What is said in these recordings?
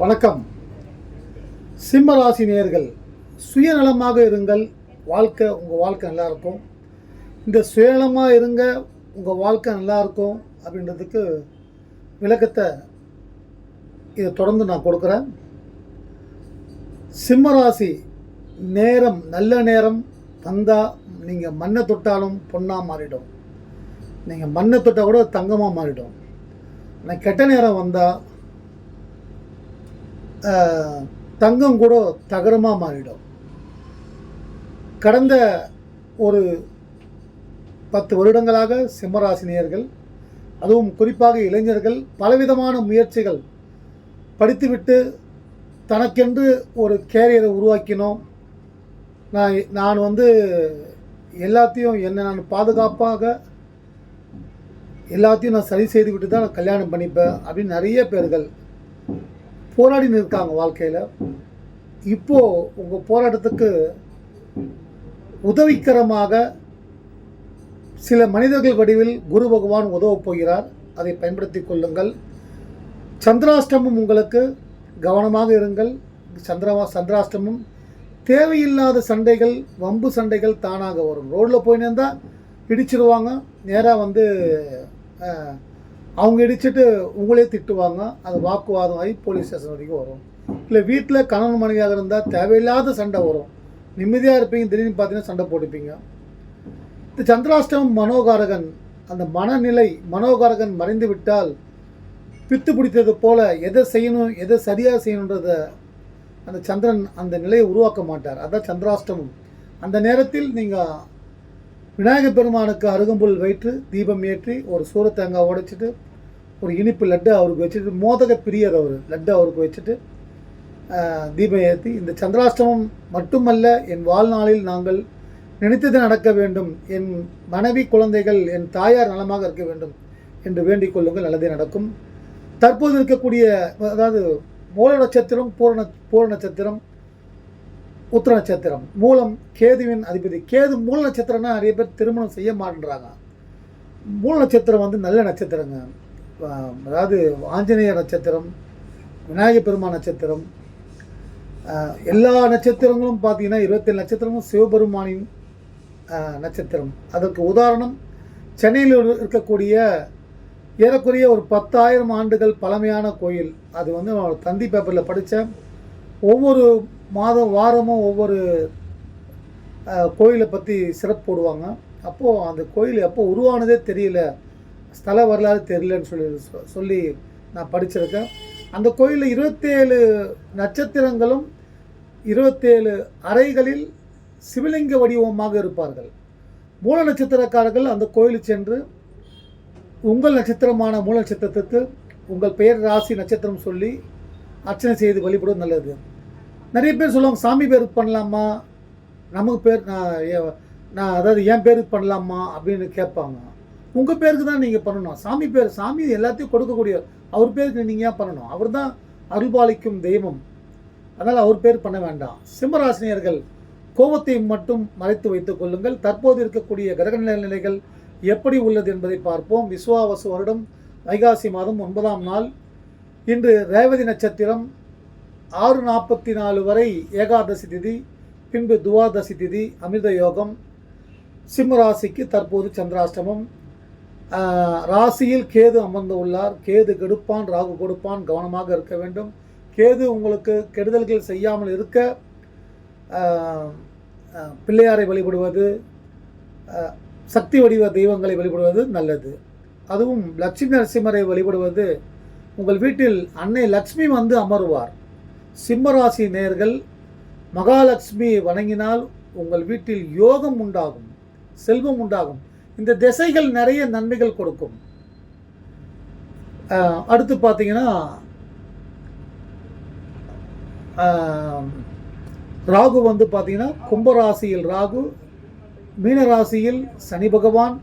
வணக்கம். சிம்மராசி நேயர்கள் சுயநலமாக இருங்கள். வாழ்க்கை உங்கள் வாழ்க்கை நல்லா இருக்கும். இந்த சுயநலமாக இருங்க உங்கள் வாழ்க்கை நல்லா இருக்கும் அப்படின்றதுக்கு விளக்கத்தை இதை தொடர்ந்து நான் கொடுக்குறேன். சிம்மராசி நேரம் நல்ல நேரம் தந்தால் நீங்கள் மண்ணை தொட்டாலும் பொண்ணாக மாறிடும். நீங்கள் மண்ணை தொட்டால் கூட தங்கமாக மாறிடும். ஆனால் கெட்ட நேரம் வந்தால் தங்கம் கூட தகரமாக மாறிடும். கடந்த ஒரு பத்து வருடங்களாக சிம்மராசினியர்கள் அதுவும் குறிப்பாக இளைஞர்கள் பலவிதமான முயற்சிகள் படித்துவிட்டு தனக்கென்று ஒரு கேரியரை உருவாக்கினோம். நான் நான் வந்து எல்லாத்தையும் என்னை நான் பாதுகாப்பாக எல்லாத்தையும் நான் சரி செய்து விட்டு தான் நான் கல்யாணம் பண்ணிப்பேன் அப்படின்னு நிறைய பேர்கள் போராடின்னு இருக்காங்க வாழ்க்கையில். இப்போது உங்கள் போராட்டத்துக்கு உதவிக்கரமாக சில மனிதர்கள் வடிவில் குரு பகவான் உதவப் போகிறார். அதை பயன்படுத்தி கொள்ளுங்கள். சந்திராஷ்டமம் உங்களுக்கு கவனமாக இருங்கள். சந்திரவா சந்திராஷ்டமம் தேவையில்லாத சண்டைகள் வம்பு சண்டைகள் தானாக வரும். ரோட்டில் போயின்னு இருந்தால் இடிச்சிருவாங்க நேராக வந்து அவங்க இடிச்சிட்டு உங்களே திட்டுவாங்க. அது வாக்குவாதம் ஆகி போலீஸ் ஸ்டேஷன் வரைக்கும் வரும். இல்லை வீட்டில் கணவன் மனைவியாக இருந்தால் தேவையில்லாத சண்டை வரும். நிம்மதியாக இருப்பீங்க. திடீர்னு பார்த்தீங்கன்னா சண்டை போட்டுப்பீங்க. இந்த சந்திராஷ்டமம் மனோகாரகன் அந்த மனநிலை மனோகாரகன் மறைந்து விட்டால் பித்து பிடித்தது போல் எதை செய்யணும் எதை சரியாக செய்யணுன்றத அந்த சந்திரன் அந்த நிலையை உருவாக்க மாட்டார். அதான் சந்திராஷ்டமம். அந்த நேரத்தில் நீங்கள் விநாயகர் பெருமானுக்கு அருகம்புல் வைத்து தீபம் ஏற்றி ஒரு சூரத்தேங்காய் உடைச்சிட்டு ஒரு இனிப்பு லட்டு அவருக்கு வச்சுட்டு மோதக பிரியர் அவர் லட்டு அவருக்கு வச்சுட்டு தீபம் ஏற்றி இந்த சந்திராஷ்டமம் மட்டுமல்ல என் வாழ்நாளில் நாங்கள் நினைத்தது நடக்க வேண்டும். என் மனைவி குழந்தைகள் என் தாயார் நலமாக இருக்க வேண்டும் என்று வேண்டிக் கொள்ளுங்கள். நல்லதே நடக்கும். தற்போது இருக்கக்கூடிய அதாவது மூல நட்சத்திரம் பூரண பூர நட்சத்திரம் உத்திர நட்சத்திரம் மூலம் கேதுவின் அதிபதி. கேது மூல நட்சத்திரம்னா நிறைய பேர் திருமணம் செய்ய மாட்டேன்றாங்க. மூல நட்சத்திரம் வந்து நல்ல நட்சத்திரங்க. அதாவது ஆஞ்சநேய நட்சத்திரம் விநாயகப் பெருமான் நட்சத்திரம். எல்லா நட்சத்திரங்களும் பார்த்தீங்கன்னா இருபத்தேழு நட்சத்திரமும் சிவபெருமானின் நட்சத்திரம். அதற்கு உதாரணம் சென்னையில் இருக்கக்கூடிய ஏறக்குறைய ஒரு பத்தாயிரம் ஆண்டுகள் பழமையான கோயில். அது வந்து நான் தந்தி பேப்பரில் படித்தேன் ஒவ்வொரு மாதம் வாரமும் ஒவ்வொரு கோயிலை பற்றி சிறப்பு போடுவாங்க. அப்போது அந்த கோயில் எப்போ உருவானதே தெரியல. ஸ்தல வரலாறு தெரியலன்னு சொல்லி சொ- சொல்லி நான் படிச்சிருக்கேன். அந்த கோயிலில் இருபத்தேழு நட்சத்திரங்களும் இருபத்தேழு அறைகளில் சிவலிங்க வடிவமாக இருப்பார்கள். மூல நட்சத்திரக்காரர்கள் அந்த கோயிலுக்கு சென்று உங்கள் நட்சத்திரமான மூல நட்சத்திரத்துக்கு உங்கள் பெயர் ராசி நட்சத்திரம் சொல்லி அர்ச்சனை செய்து வழிபடும் நல்லது. நிறைய பேர் சொல்லுவாங்க சாமி பேருக்கு பண்ணலாமா? நமக்கு பேர் நான் நான் அதாவது என் பேருக்கு பண்ணலாமா? அப்படின்னு கேட்பாங்க. உங்கள் பேருக்கு தான் நீங்கள் பண்ணணும். சாமி பேர் சாமி எல்லாத்தையும் கொடுக்கக்கூடிய அவர் பேருக்கு நீங்கள் ஏன் பண்ணணும்? அவர் தான் அருள்பாலிக்கும் தெய்வம். அதனால் அவர் பேர் பண்ண வேண்டாம். சிம்மராசினியர்கள் கோபத்தை மட்டும் மறைத்து வைத்துக் கொள்ளுங்கள். தற்போது இருக்கக்கூடிய கிரகநில நிலைகள் எப்படி உள்ளது என்பதை பார்ப்போம். விஸ்வாவசு வருடம் வைகாசி மாதம் ஒன்பதாம் நாள். இன்று ரேவதி நட்சத்திரம் ஆறு நாற்பத்தி நாலு வரை ஏகாதசி திதி பின்பு துவாதசி திதி அமிர்த யோகம் சிம்ம ராசிக்கு தற்போது சந்திராஷ்டமம். ராசியில் கேது அமர்ந்து உள்ளார். கேது கெடுப்பான் ராகு கொடுப்பான் கவனமாக இருக்க வேண்டும். கேது உங்களுக்கு கெடுதல்கள் செய்யாமல் இருக்க பிள்ளையாரை வழிபடுவது சக்தி வடிவ தெய்வங்களை வழிபடுவது நல்லது. அதுவும் லட்சுமி நரசிம்மரை வழிபடுவது உங்கள் வீட்டில் அன்னை லக்ஷ்மி வந்து அமருவார். சிம்மராசி நேர்கள் மகாலட்சுமி வணங்கினால் உங்கள் வீட்டில் யோகம் உண்டாகும் செல்வம் உண்டாகும். இந்த திசைகள் நிறைய நன்மைகள் கொடுக்கும். அடுத்து பார்த்தீங்கன்னா ராகு வந்து பார்த்தீங்கன்னா கும்பராசியில் ராகு மீனராசியில் சனி பகவான்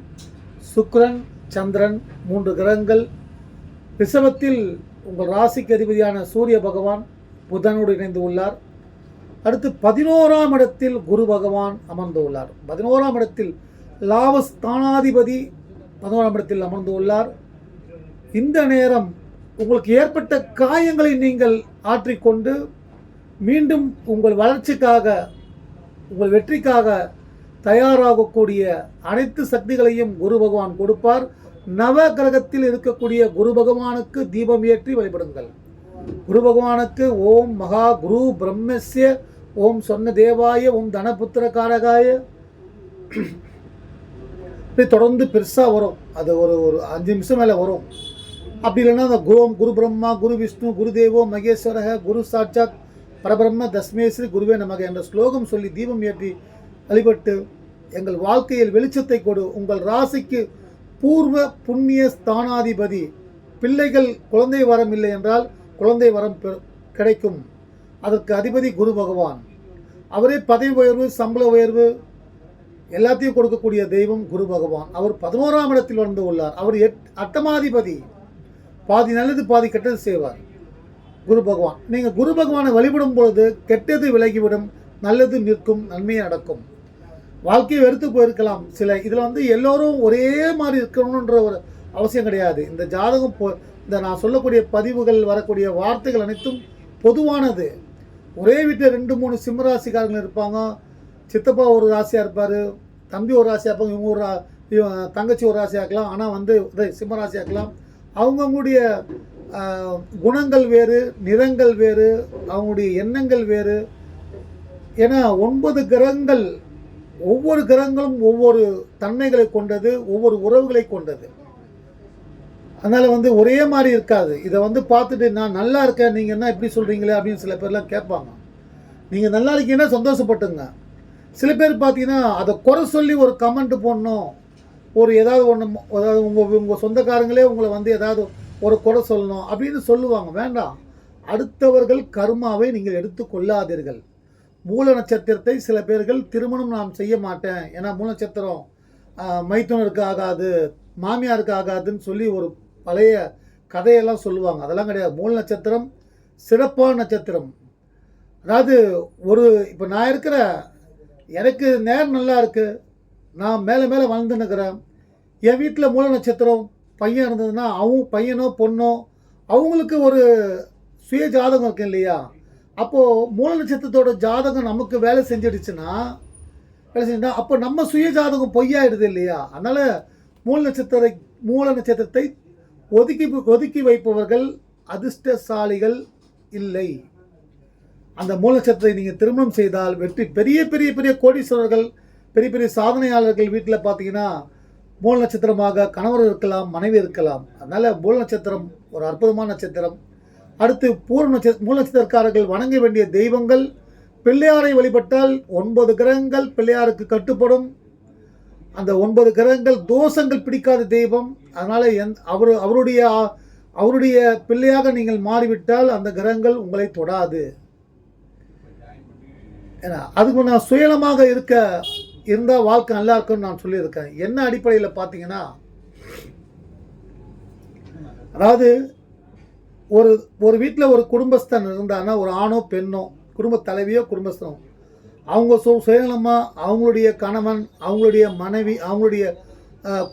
சுக்ரன் சந்திரன் மூன்று கிரகங்கள். ரிஷபத்தில் உங்கள் ராசிக்கு அதிபதியான சூரிய பகவான் புதனோடு இணைந்து உள்ளார். அடுத்து பதினோராம் இடத்தில் குரு பகவான் அமர்ந்து உள்ளார். பதினோராம் இடத்தில் லாபஸ்தானாதிபதி பதினோராம் இடத்தில் அமர்ந்து உள்ளார். இந்த நேரம் உங்களுக்கு ஏற்பட்ட காயங்களை நீங்கள் ஆற்றிக்கொண்டு மீண்டும் உங்கள் வளர்ச்சிக்காக உங்கள் வெற்றிக்காக தயாராகக்கூடிய அனைத்து சக்திகளையும் குரு பகவான் கொடுப்பார். நவ கிரகத்தில் இருக்கக்கூடிய குரு பகவானுக்கு தீபம் ஏற்றி வழிபடுங்கள். குரு பகவானுக்கு ஓம் மகா குரு பிரம்மஸ்ய ஓம் சொன்ன தேவாய ஓம் தனபுத்திர காரகாய இப்படி தொடர்ந்து பெருசாக வரும். அது ஒரு ஒரு அஞ்சு நிமிஷம் மேலே வரும். அப்படி இல்லைன்னா அந்த குரு குரு பிரம்மா குரு விஷ்ணு குரு தேவோ மகேஸ்வரக குரு சாட்சாத் பரபிரம்ம தஸ்மேஸ்ரீ குருவே நமக என்ற ஸ்லோகம் சொல்லி தீபம் ஏற்றி வழிபட்டு எங்கள் வாழ்க்கையில் வெளிச்சத்தை கொடு. உங்கள் ராசிக்கு பூர்வ புண்ணிய ஸ்தானாதிபதி. பிள்ளைகள் குழந்தை வரம் இல்லை என்றால் குழந்தை வரம் பெ- கிடைக்கும். அதற்கு அதிபதி குரு பகவான். அவரே பதவி உயர்வு சம்பள உயர்வு எல்லாத்தையும் கொடுக்கக்கூடிய தெய்வம் குரு பகவான். அவர் பதினோராம் இடத்தில் வந்து உள்ளார். அவர் எட் அட்டமாதிபதி. பாதி நல்லது பாதி கெட்டது செய்வார் குரு பகவான். நீங்கள் குரு பகவானை வழிபடும் பொழுது கெட்டது விலகிவிடும். நல்லது நிற்கும் நன்மையை நடக்கும். வாழ்க்கையை வெறுத்து போயிருக்கலாம். சில இதில் வந்து எல்லோரும் ஒரே மாதிரி இருக்கணுன்ற ஒரு அவசியம் கிடையாது. இந்த ஜாதகம் பொ இந்த நான் சொல்லக்கூடிய பதிவுகள் வரக்கூடிய வார்த்தைகள் அனைத்தும் பொதுவானது. ஒரே வீட்டில் ரெண்டு மூணு சிம்மராசிக்காரங்கள் இருப்பாங்க. சித்தப்பா ஒரு ராசியாக இருப்பார். தம்பி ஒரு ராசியாக இருப்பாங்க. இவங்க ஒரு ரா- தங்கச்சி ஒரு ராசியாக்கலாம் இருக்கலாம். ஆனால் வந்து இதே சிம்ம இருக்கலாம். அவங்கவுங்களுடைய குணங்கள் வேறு நிறங்கள் வேறு அவங்களுடைய எண்ணங்கள் வேறு. ஏன்னா ஒன்பது கிரகங்கள் ஒவ்வொரு கிரகங்களும் ஒவ்வொரு தன்மைகளை கொண்டது ஒவ்வொரு உறவுகளை கொண்டது. அதனால் வந்து ஒரே மாதிரி இருக்காது. இதை வந்து பார்த்துட்டு நான் நல்லா இருக்கேன் நீங்கள் என்ன எப்படி சொல்கிறீங்களே அப்படின்னு சில பேர்லாம் கேட்பாங்க. நீங்கள் நல்லா இருக்கீங்கன்னா சந்தோஷப்பட்டுங்க. சில பேர் பார்த்தீங்கன்னா அதை குறை சொல்லி ஒரு கமெண்ட் போடணும். ஒரு ஏதாவது ஒன்று அதாவது உங்கள் உங்கள் சொந்தக்காரங்களே உங்களை வந்து ஏதாவது ஒரு குறை சொல்லணும் அப்படின்னு சொல்லுவாங்க. வேண்டாம். அடுத்தவர்கள் கர்மாவை நீங்கள் எடுத்து கொள்ளாதீர்கள். மூல நட்சத்திரத்தை சில பேர்கள் திருமணம் நான் செய்ய மாட்டேன். ஏன்னா மூல நட்சத்திரம் மைத்துனருக்கு ஆகாது மாமியாருக்கு ஆகாதுன்னு சொல்லி ஒரு பழைய கதையெல்லாம் சொல்லுவாங்க. அதெல்லாம் கிடையாது. மூல நட்சத்திரம் சிறப்பான நட்சத்திரம். அதாவது ஒரு இப்போ நான் இருக்கிற எனக்கு நேரம் நல்லா இருக்குது நான் மேலே மேலே வளர்ந்துன்னுக்கிறேன் என் வீட்டில் மூல நட்சத்திரம் பையன் இருந்ததுன்னா அவங்க பையனோ பொண்ணோ அவங்களுக்கு ஒரு சுய ஜாதகம் இருக்கு இல்லையா? அப்போது மூல நட்சத்திரத்தோட ஜாதகம் நமக்கு வேலை செஞ்சிடுச்சுன்னா வேலை செஞ்சா அப்போ நம்ம சுய ஜாதகம் பொய்யாயிடுது இல்லையா? அதனால் மூல நட்சத்திர மூல நட்சத்திரத்தை ஒதுக்கி ஒதுக்கி வைப்பவர்கள் அதிர்ஷ்டசாலிகள் இல்லை. அந்த மூல நட்சத்திரத்தை நீங்கள் திருமணம் செய்தால் வெற்றி பெரிய பெரிய பெரிய கோடீஸ்வரர்கள் பெரிய பெரிய சாதனையாளர்கள் வீட்டில் பார்த்தீங்கன்னா மூல நட்சத்திரமாக கணவர் இருக்கலாம் மனைவி இருக்கலாம். அதனால் மூல நட்சத்திரம் ஒரு அற்புதமான நட்சத்திரம். அடுத்து பூர்வ நட்ச மூல நட்சத்திரக்காரர்கள் வணங்க வேண்டிய தெய்வங்கள் பிள்ளையாரை வழிபட்டால் ஒன்பது கிரகங்கள் பிள்ளையாருக்கு கட்டுப்படும். அந்த ஒன்பது கிரகங்கள் தோஷங்கள் பிடிக்காத தெய்வம். அதனால் எந் அவர் அவருடைய அவருடைய பிள்ளையாக நீங்கள் மாறிவிட்டால் அந்த கிரகங்கள் உங்களை தொடாது. ஏன்னா அதுக்கு நான் சுயலமாக இருக்க இருந்தால் வாழ்க்கை நல்லா இருக்கும்னு நான் சொல்லியிருக்கேன். என்ன அடிப்படையில் பார்த்தீங்கன்னா அதாவது ஒரு ஒரு வீட்டில் ஒரு குடும்பஸ்தன் இருந்தான்னா ஒரு ஆணோ பெண்ணோ குடும்ப தலைவியோ குடும்பஸ்தனோ அவங்க சு சுயநலமாக அவங்களுடைய கணவன் அவங்களுடைய மனைவி அவங்களுடைய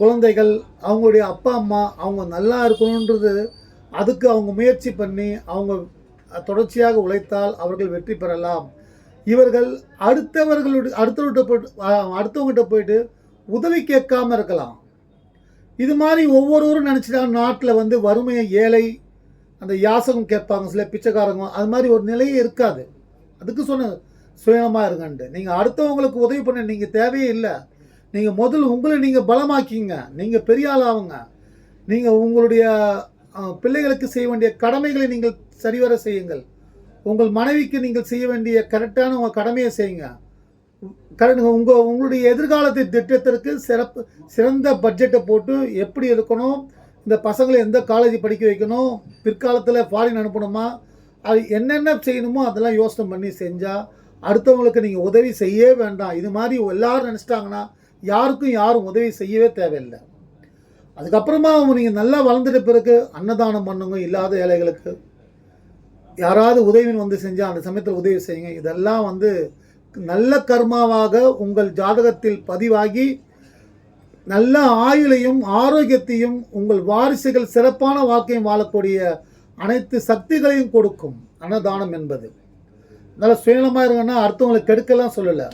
குழந்தைகள் அவங்களுடைய அப்பா அம்மா அவங்க நல்லா இருக்கணுன்றது அதுக்கு அவங்க முயற்சி பண்ணி அவங்க தொடர்ச்சியாக உழைத்தால் அவர்கள் வெற்றி பெறலாம். இவர்கள் அடுத்தவர்களுடைய அடுத்தவர்கிட்ட போயிட்டு அடுத்தவங்ககிட்ட போயிட்டு உதவி கேட்காம இருக்கலாம். இது மாதிரி ஒவ்வொருவரும் நினச்சிட்டாங்க நாட்டில் வந்து வறுமையை ஏழை அந்த யாசகம் கேட்பாங்க சில பிச்சைக்காரங்க அது மாதிரி ஒரு நிலையே இருக்காது. அதுக்கு சொன்ன சுயமாக இருங்கன்ட்டு. நீங்கள் அடுத்தவங்களுக்கு உதவி பண்ண நீங்கள் தேவையே இல்லை. நீங்கள் முதல்ல உங்களை நீங்கள் பலமாக்கிங்க. நீங்கள் பெரிய ஆளாகுங்க நீங்கள் உங்களுடைய பிள்ளைகளுக்கு செய்ய வேண்டிய கடமைகளை நீங்கள் சரிவர செய்யுங்கள். உங்கள் மனைவிக்கு நீங்கள் செய்ய வேண்டிய கரெக்டான உங்கள் கடமையை செய்யுங்க. கரெக்ட் உங்கள் உங்களுடைய எதிர்காலத்து திட்டத்திற்கு சிறப்பு சிறந்த பட்ஜெட்டை போட்டு எப்படி இருக்கணும் இந்த பசங்களை எந்த காலேஜ் படிக்க வைக்கணும்? பிற்காலத்தில் ஃபாரின் அனுப்பணுமா? அது என்னென்ன செய்யணுமோ அதெல்லாம் யோசனை பண்ணி செஞ்சால் அடுத்தவங்களுக்கு நீங்கள் உதவி செய்யவே வேண்டாம். இது மாதிரி எல்லாரும் நினச்சிட்டாங்கன்னா யாருக்கும் யாரும் உதவி செய்யவே தேவையில்லை. அதுக்கப்புறமா நீங்கள் நல்லா வளர்ந்துட்ட பிறகு அன்னதானம் பண்ணுங்க இல்லாத ஏழைகளுக்கு. யாராவது உதவின்னு வந்து செஞ்சால் அந்த சமயத்தில் உதவி செய்யுங்க. இதெல்லாம் வந்து நல்ல கர்மாவாக உங்கள் ஜாதகத்தில் பதிவாகி நல்ல ஆயுளையும் ஆரோக்கியத்தையும் உங்கள் வாரிசுகள் சிறப்பான வாழ்க்கையும் வாழக்கூடிய அனைத்து சக்திகளையும் கொடுக்கும். அன்னதானம் என்பது. நல்லா சுயநலமாக இருக்கணும்னா அடுத்தவங்களை கெடுக்கலாம் சொல்லலை.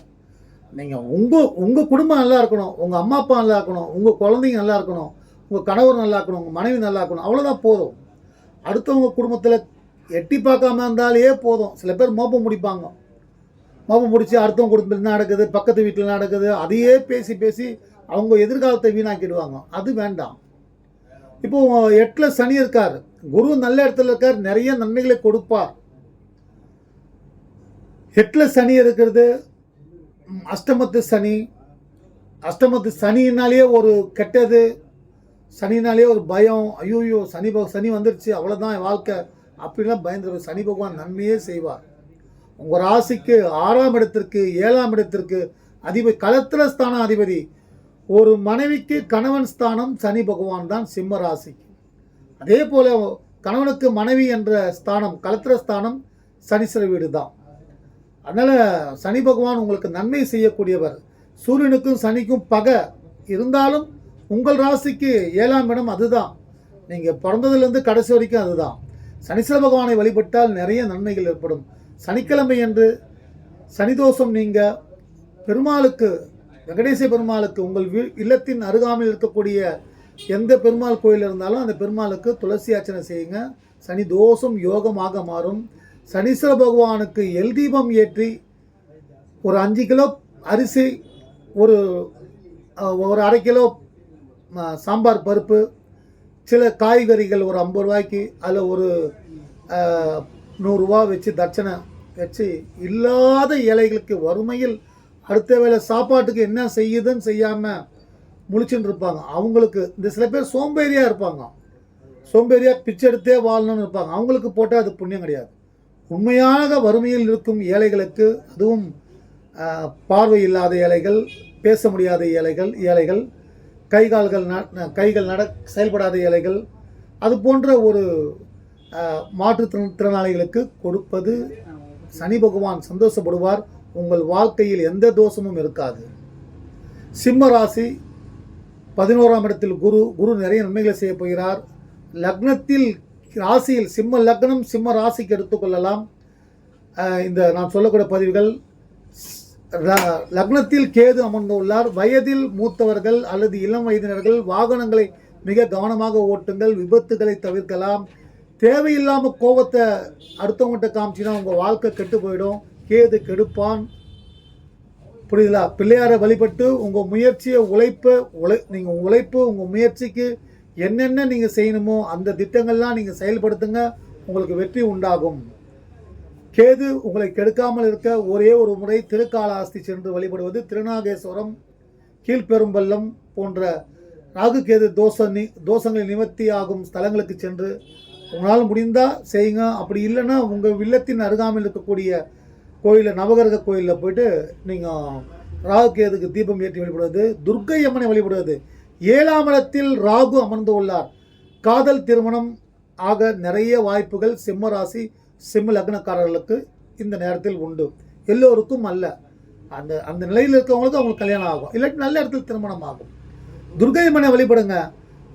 நீங்கள் உங்கள் உங்கள் குடும்பம் நல்லா இருக்கணும் உங்கள் அம்மா அப்பா நல்லா இருக்கணும் உங்கள் குழந்தைங்க நல்லா இருக்கணும் உங்கள் கணவர் நல்லா இருக்கணும் உங்கள் மனைவி நல்லா இருக்கணும் அவ்வளோதான் போதும். அடுத்தவங்க குடும்பத்தில் எட்டி பார்க்காம இருந்தாலே போதும். சில பேர் மோப்பம் முடிப்பாங்க. மோப்பம் முடித்து அடுத்தவங்க குடும்பத்தில் என்ன நடக்குது பக்கத்து வீட்டில் நடக்குது அதையே பேசி பேசி அவங்க எதிர்காலத்தை வீணாக்கிடுவாங்க. அது வேண்டாம். இப்போது எட்டில் சனி இருக்கார். குரு நல்ல இடத்துல இருக்கார். நிறைய நன்மைகளை கொடுப்பார். எட்டில் சனி இருக்கிறது அஷ்டமத்து சனி. அஷ்டமத்து சனினாலேயே ஒரு கெட்டது சனினாலே ஒரு பயம் ஐயோயோ சனி பக சனி வந்துருச்சு அவ்வளோதான் என் வாழ்க்கை. அப்படிலாம் பயந்துரு சனி பகவான் நன்மையே செய்வார். உங்கள் ராசிக்கு ஆறாம் இடத்திற்கு ஏழாம் இடத்திற்கு அதிபதி களத்திர ஸ்தான அதிபதி ஒரு மனைவிக்கு கணவன் ஸ்தானம் சனி பகவான் தான் சிம்ம ராசிக்கு. அதே போல் கணவனுக்கு மனைவி என்ற ஸ்தானம் களத்திர ஸ்தானம் சனீஸ்வர வீடு தான் அதனால் சனி பகவான் உங்களுக்கு நன்மை செய்யக்கூடியவர். சூரியனுக்கும் சனிக்கும் பகை. இருந்தாலும் உங்கள் ராசிக்கு ஏழாம் இடம் அதுதான். நீங்கள் பிறந்ததுலேருந்து கடைசி வரைக்கும் அதுதான். சனீஸ்வர பகவானை வழிபட்டால் நிறைய நன்மைகள் ஏற்படும். சனிக்கிழமை என்று சனிதோஷம் நீங்கள் பெருமாளுக்கு வெங்கடேச பெருமாளுக்கு உங்கள் வீ இல்லத்தின் அருகாமையில் இருக்கக்கூடிய எந்த பெருமாள் கோயில் இருந்தாலும் அந்த பெருமாளுக்கு துளசி அர்ச்சனை செய்யுங்க. சனி தோஷம் யோகமாக மாறும். சனீஸ்வர பகவானுக்கு எல் தீபம் ஏற்றி ஒரு அஞ்சு கிலோ அரிசி ஒரு ஒரு அரை கிலோ சாம்பார் பருப்பு சில காய்கறிகள் ஒரு ஐம்பது ரூபாய்க்கு அதில் ஒரு நூறுரூவா வச்சு தட்சணை வச்சு இல்லாத ஏழைகளுக்கு வறுமையில் அடுத்த வேளை சாப்பாட்டுக்கு என்ன செய்யுதுன்னு செய்யாமல் முழிச்சுட்டு இருப்பாங்க. அவங்களுக்கு இந்த சில பேர் சோம்பேறியாக இருப்பாங்க. சோம்பேறியாக பிச்சை எடுத்தே வாழணும்னு இருப்பாங்க. அவங்களுக்கு போட்டால் அது புண்ணியம் கிடையாது. உண்மையாக வறுமையில் இருக்கும் ஏழைகளுக்கு அதுவும் பார்வை இல்லாத ஏழைகள் பேச முடியாத ஏழைகள் ஏழைகள் கை கால்கள் ந- கைகள் நட செயல்படாத ஏழைகள் அது போன்ற ஒரு மாற்றுத்திறனாளிகளுக்கு திறனாளிகளுக்கு கொடுப்பது சனி பகவான் சந்தோஷப்படுவார். உங்கள் வாழ்க்கையில் எந்த தோஷமும் இருக்காது. சிம்ம ராசி பதினோராம் இடத்தில் குரு குரு நிறைய நன்மைகளை செய்ய போகிறார். லக்னத்தில் ராசியில் சிம்ம லக்னம் சிம்ம ராசிக்கு எடுத்துக்கொள்ளலாம் இந்த நான் சொல்லக்கூடிய பதிவுகள் லக்னத்தில் கேது அமர்ந்துள்ளார் வயதில் மூத்தவர்கள் அல்லது இளம் வயதினர்கள் வாகனங்களை மிக கவனமாக ஓட்டுங்கள் விபத்துகளை தவிர்க்கலாம். தேவையில்லாமல் கோபத்தை அடுத்தவங்ககிட்ட காமிச்சினா உங்கள் வாழ்க்கை கெட்டு போயிடும். கேது கெடுப்பான். புரியுதுங்களா? பிள்ளையாரை வழிபட்டு உங்கள் முயற்சியை உழைப்பை உழை நீங்கள் உழைப்பு உங்கள் முயற்சிக்கு என்னென்ன நீங்கள் செய்யணுமோ அந்த திட்டங்கள்லாம் நீங்கள் செயல்படுத்துங்க உங்களுக்கு வெற்றி உண்டாகும். கேது உங்களை கெடுக்காமல் இருக்க ஒரே ஒரு முறை திருக்காலாஸ்தி சென்று வழிபடுவது திருநாகேஸ்வரம் கீழ்பெரும்பள்ளம் போன்ற ராகு கேது தோச நி தோஷங்களை நிவர்த்தி ஆகும் ஸ்தலங்களுக்கு சென்று உங்களால் முடிந்தால் செய்யுங்க. அப்படி இல்லைன்னா உங்கள் வில்லத்தின் அருகாமையில் இருக்கக்கூடிய கோயிலில் நவகிரக கோயிலில் போயிட்டு நீங்கள் ராகு கேதுக்கு தீபம் ஏற்றி வழிபடுவது துர்க்கை அம்மனை வழிபடுவது ஏழாம் இடத்தில் ராகு அமர்ந்து உள்ளார். காதல் திருமணம் ஆக நிறைய வாய்ப்புகள் சிம்ம ராசி சிம்ம லக்னக்காரர்களுக்கு இந்த நேரத்தில் உண்டு. எல்லோருக்கும் அல்ல. அந்த அந்த நிலையில் இருக்கவங்களுக்கு அவங்களுக்கு கல்யாணம் ஆகும். இல்லாட்டி நல்ல இடத்தில் திருமணம் ஆகும். துர்க்கை மனை வழிபடுங்க.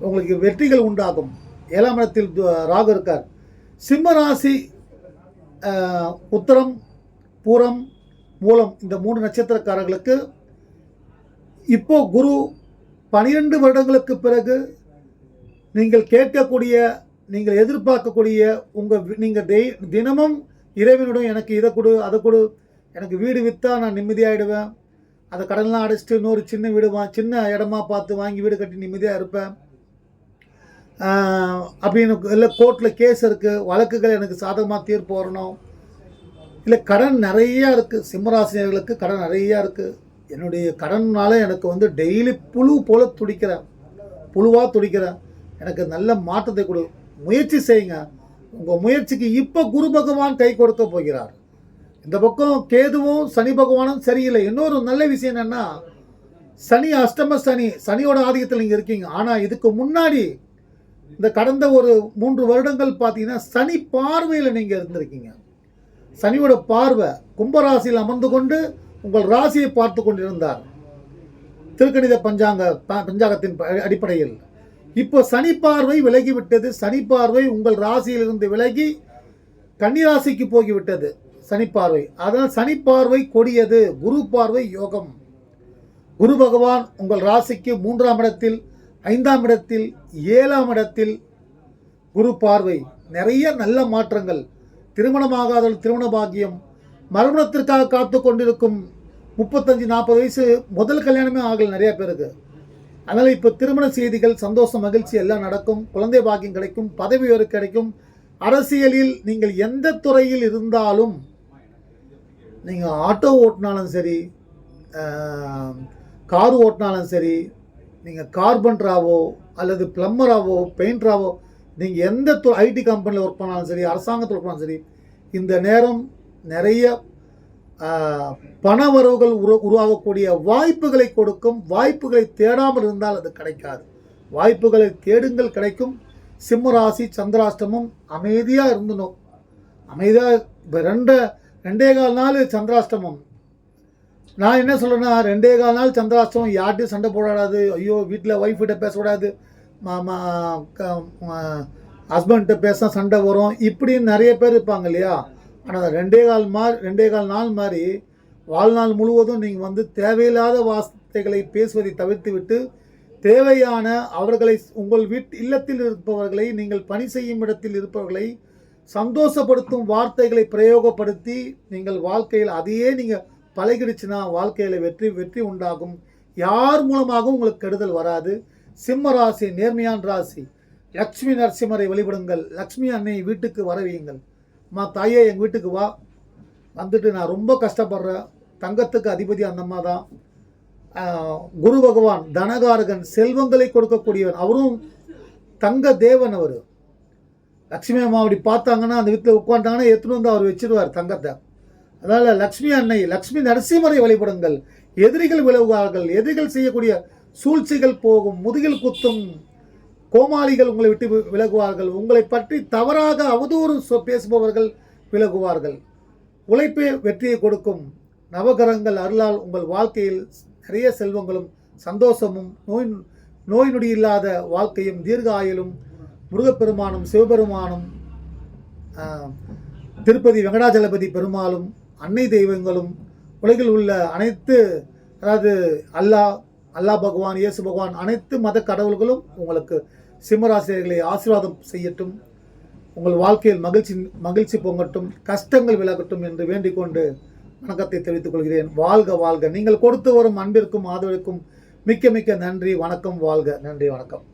உங்களுக்கு வெற்றிகள் உண்டாகும். ஏழாம் இடத்தில் ராகு இருக்கார். சிம்ம ராசி உத்தரம் பூரம் மூலம் இந்த மூன்று நட்சத்திரக்காரர்களுக்கு இப்போ குரு பனிரெண்டு வருடங்களுக்கு பிறகு நீங்கள் கேட்கக்கூடிய நீங்கள் எதிர்பார்க்கக்கூடிய உங்கள் நீங்கள் தெய் தினமும் இறைவனுடன் எனக்கு இதை கொடு அதை கொடு எனக்கு வீடு விற்றா நான் நிம்மதியாகிடுவேன் அந்த கடன்லாம் அடைச்சிட்டு இன்னொரு சின்ன வீடு வா சின்ன இடமா பார்த்து வாங்கி வீடு கட்டி நிம்மதியாக இருப்பேன். அப்படின்னு இல்லை கோர்ட்டில் கேஸ் இருக்குது வழக்குகள் எனக்கு சாதகமாக தீர்ப்பு வரணும். இல்லை கடன் நிறையா இருக்குது சிம்மராசினியர்களுக்கு கடன் நிறையா இருக்குது என்னுடைய கடன்னால் எனக்கு வந்து டெய்லி புழு போல துடிக்கிறேன் புழுவாக துடிக்கிறேன் எனக்கு நல்ல மாற்றத்தை கொடு. முயற்சி செய்யுங்க. உங்கள் முயற்சிக்கு இப்போ குரு பகவான் கை கொடுக்க போகிறார். இந்த பக்கம் கேதுவும் சனி பகவானும் சரியில்லை. இன்னொரு நல்ல விஷயம் என்னென்னா சனி அஷ்டம சனி சனியோட ஆதிக்கத்தில் நீங்கள் இருக்கீங்க. ஆனால் இதுக்கு முன்னாடி இந்த கடந்த ஒரு மூன்று வருடங்கள் பார்த்தீங்கன்னா சனி பார்வையில் நீங்கள் இருந்திருக்கீங்க. சனியோட பார்வை கும்பராசியில் அமர்ந்து கொண்டு உங்கள் ராசியை பார்த்து கொண்டிருந்தார். திருக்கணித பஞ்சாங்க ப- பஞ்சாங்கத்தின் அடிப்படையில். இப்போ சனி பார்வை விலகிவிட்டது. சனி பார்வை உங்கள் ராசியிலிருந்து விலகி கன்னிராசிக்கு போகிவிட்டது. சனி பார்வை. அதனால் சனி பார்வை கொடியது. குரு பார்வை யோகம். குரு பகவான் உங்கள் ராசிக்கு மூன்றாம் இடத்தில் ஐந்தாம் இடத்தில் ஏழாம் இடத்தில் குரு பார்வை. நிறைய நல்ல மாற்றங்கள். திருமணமாகாதவர்கள் திருமண பாக்கியம். மறுமணத்திற்காக காத்து கொண்டிருக்கும் முப்பத்தஞ்சு நாற்பது வயசு முதல் கல்யாணமே ஆகல நிறைய பேருக்கு. அதனால் இப்போ திருமண செய்திகள் சந்தோஷம் மகிழ்ச்சி எல்லாம் நடக்கும். குழந்தை பாக்கியம் கிடைக்கும் பதவி உயர்வு கிடைக்கும். அரசியலில் நீங்கள் எந்த துறையில் இருந்தாலும் நீங்கள் ஆட்டோ ஓட்டினாலும் சரி கார் ஓட்டினாலும் சரி நீங்கள் கார்பன்டராவோ அல்லது பிளம்பராவோ பெயிண்டராவோ நீங்கள் எந்த து ஐடி கம்பெனியில் ஒர்க் பண்ணாலும் சரி அரசாங்கத்தில் ஒர்க் பண்ணாலும் சரி இந்த நேரம் நிறைய பண வரவுகள் உரு உருவாகக்கூடிய வாய்ப்புகளை கொடுக்கும் வாய்ப்புகளை தேடாமல் இருந்தால் அது கிடைக்காது. வாய்ப்புகளை தேடுங்கள் கிடைக்கும். சிம்மராசி சந்திராஷ்டமும் சந்திராஷ்டமம் அமைதியாக இருந்தணும். அமைதியாக இப்போ ரெண்டு ரெண்டே கால் நாள் சந்திராஷ்டமம். நான் என்ன சொல்கிறேன்னா ரெண்டே கால் நாள் சந்திராஷ்டமம் யார்ட்டையும் சண்டை போடாது ஐயோ வீட்டில் ஒய்ஃப்கிட்ட பேசக்கூடாது. ஹஸ்பண்ட்கிட்ட பேச சண்டை வரும். இப்படின்னு நிறைய பேர் இருப்பாங்க இல்லையா? ஆனால் ரெண்டே கால் மாதிரி ரெண்டே கால் நாள் மாதிரி வாழ்நாள் முழுவதும் நீங்கள் வந்து தேவையில்லாத வார்த்தைகளை பேசுவதை தவிர்த்து விட்டு தேவையான அவர்களை உங்கள் வீட் இல்லத்தில் இருப்பவர்களை நீங்கள் பணி செய்யும் இடத்தில் இருப்பவர்களை சந்தோஷப்படுத்தும் வார்த்தைகளை பிரயோகப்படுத்தி நீங்கள் வாழ்க்கையில் அதையே நீங்கள் பழகிடுச்சுன்னா வாழ்க்கையில் வெற்றி வெற்றி உண்டாகும். யார் மூலமாகவும் உங்களுக்கு கெடுதல் வராது. சிம்ம ராசி நேர்மையான் ராசி. லக்ஷ்மி நரசிம்மரை வழிபடுங்கள். லக்ஷ்மி அன்னை வீட்டுக்கு வரவியுங்கள். அம்மா தாயே எங்கள் வீட்டுக்கு வா. வந்துட்டு நான் ரொம்ப கஷ்டப்படுறேன். தங்கத்துக்கு அதிபதி அந்த அம்மா தான். குரு பகவான் தனகாரகன் செல்வங்களை கொடுக்கக்கூடியவன். அவரும் தங்க தேவன் அவர். லக்ஷ்மி அம்மா அப்படி பார்த்தாங்கன்னா அந்த வீட்டில் உட்காந்துட்டாங்கன்னா எடுத்துன்னு வந்து அவர் வச்சிருவார் தங்கத்தை. அதனால் லக்ஷ்மி அன்னை லக்ஷ்மி நரசிம்மரை வழிபடுங்கள். எதிரிகள் விலகுவார்கள். எதிரிகள் செய்யக்கூடிய சூழ்ச்சிகள் போகும். முதுகில் குத்தும். கோமாளிகள் உங்களை விட்டு விலகுவார்கள். உங்களை பற்றி தவறாக அவதூறு சொ- பேசுபவர்கள் விலகுவார்கள். உழைப்பே வெற்றியை கொடுக்கும். நவகரங்கள் அருளால் உங்கள் வாழ்க்கையில் நிறைய செல்வங்களும் சந்தோஷமும் நோய் நோய் நொடி இல்லாத வாழ்க்கையும் தீர்க்க ஆயுளும் முருகப்பெருமானும் சிவபெருமானும் திருப்பதி வெங்கடாஜலபதி பெருமாளும் அன்னை தெய்வங்களும் உலகில் உள்ள அனைத்து அதாவது அல்லாஹ் அல்லாஹ் பகவான் இயேசு பகவான் அனைத்து மத கடவுள்களும் உங்களுக்கு சிம்மராசிரியர்களை ஆசீர்வாதம் செய்யட்டும். உங்கள் வாழ்க்கையில் மகிழ்ச்சி மகிழ்ச்சி பொங்கட்டும் கஷ்டங்கள் விலகட்டும் என்று வேண்டிக் கொண்டு வணக்கத்தை தெரிவித்துக் கொள்கிறேன். வாழ்க வாழ்க. நீங்கள் கொடுத்து வரும் அன்பிற்கும் ஆதரவிற்கும் மிக்க மிக்க நன்றி. வணக்கம் வாழ்க. நன்றி வணக்கம்.